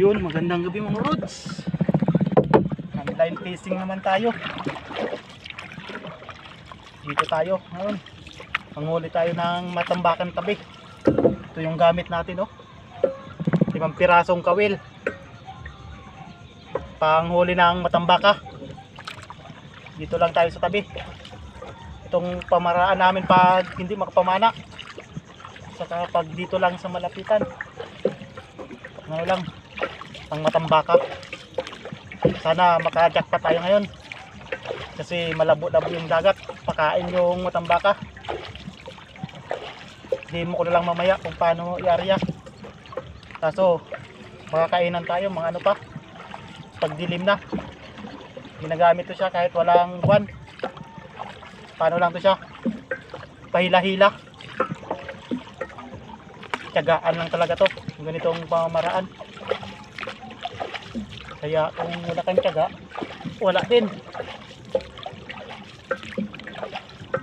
Yun, magandang gabi mga rods. Line fishing naman tayo. Dito tayo ngayon. Panghuli tayo ng matambakan tabi. Ito yung gamit natin, oh. Limang pirasong kawil. Panghuli ng matambaka. Dito lang tayo sa tabi. Itong pamaraan namin pag hindi makapamana. Saka pag dito lang sa malapitan. Ngayon lang, ang matambaka. Sana makajackpot tayo ngayon. Kasi malabo-labo yung dagat. Pakain yung matambaka. Hindi mo ko na lang mamaya kung paano i-area. Kaso, makakainan tayo mga ano pa. Pag dilim na. Ginagamit to siya kahit walang buwan. Paano lang to siya? Pahila-hila. Tiyagaan lang talaga to. Ganitong pamamaraan. Kaya kung wala kang tiyaga, wala din.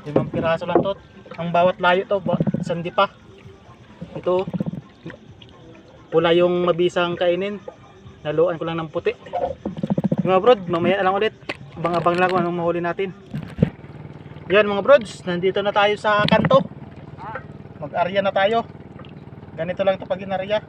Limang piraso lang to. Ang bawat layo to, sandi pa. Ito, pula yung mabisang kainin. Naluan ko lang ng puti. Mga brod, mamaya lang ulit. Abang-abang lang kung anong mahuli natin. Yan mga brods, nandito na tayo sa kanto. Mag-arya na tayo. Ganito lang ito pag inarya.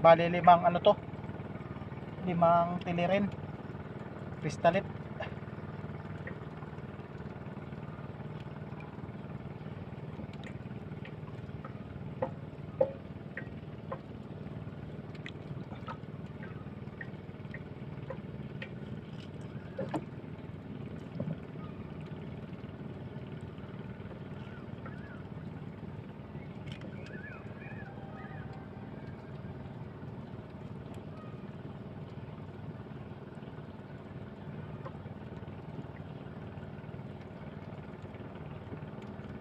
Bali limang ano to? Limang tilirin. Kristalit.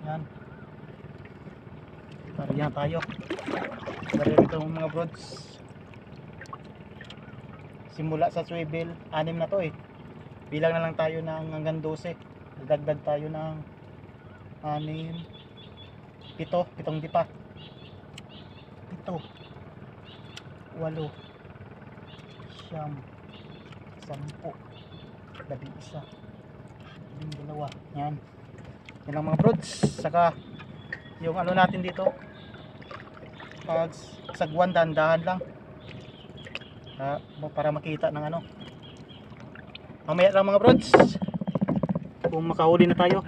Yan. Tarihan tayo. Tarihan itong mga brods. Simula sa swivel, anim na to eh. Bilang na lang tayo ng hanggang 12. Dagdag tayo ng anim, pito, pitong dipa. Pito, walo, siyam, sampu, labi isa, labing dalawa. Yan. Yan lang mga brods. Saka yung ano natin dito. Pag sagwan dahan lang. Ah, para makita ng ano. Mamaya lang mga brods kung makahuli na tayo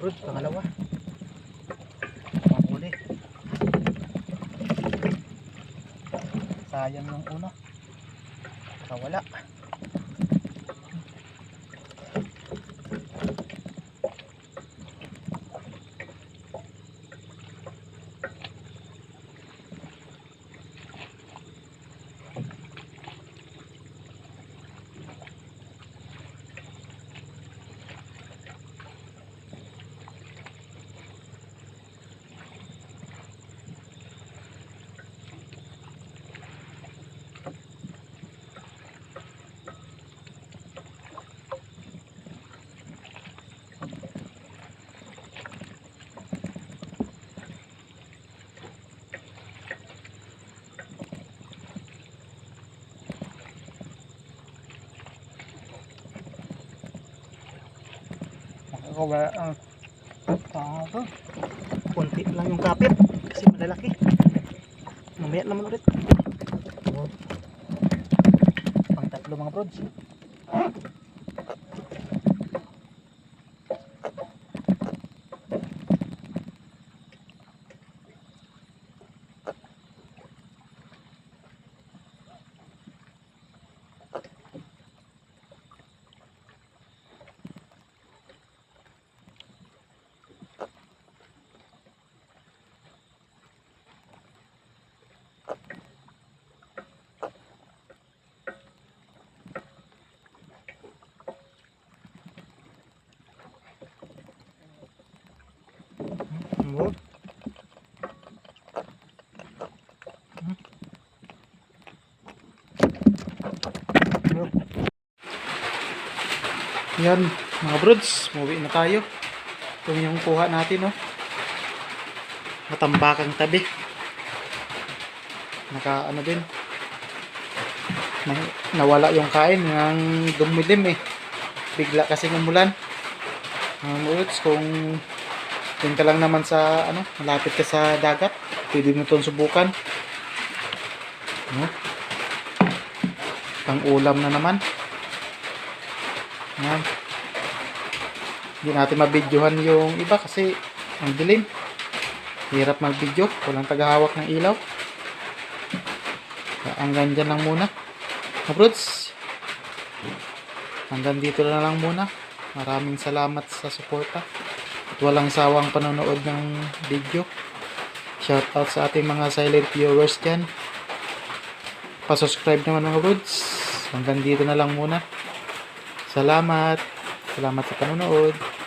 Bro, pangalawa. Mahuli. Sayang yung una. Kawala. Nakakawala ang Tama Kunti lang yung kapit kasi malalaki. Mamaya naman ulit. Pang tatlo mga brods. Mo. Yan, mga brods, umuwi na tayo. Ito yung kuha natin, no. Matambakang tabi. Naka, ano din. Na- nawala yung kain, ng dumilim eh. Bigla kasing umulan. Mga brods, kung yun ka lang naman sa, ano, malapit ka sa dagat, pwede mo itong subukan. No? Pang ulam na naman. Yan. Hindi natin mabidyohan yung iba kasi ang dilim. Hirap mag-video. Walang tagahawak ng ilaw. Hanggang dyan lang muna. Mga brods. Hanggang dito na lang muna. Maraming salamat sa suporta. Walang sawang panonood ng video. Shout out sa ating mga silent viewers dyan. Pa-subscribe naman mga brods. Hanggang dito na lang muna. Salamat. Salamat sa panonood.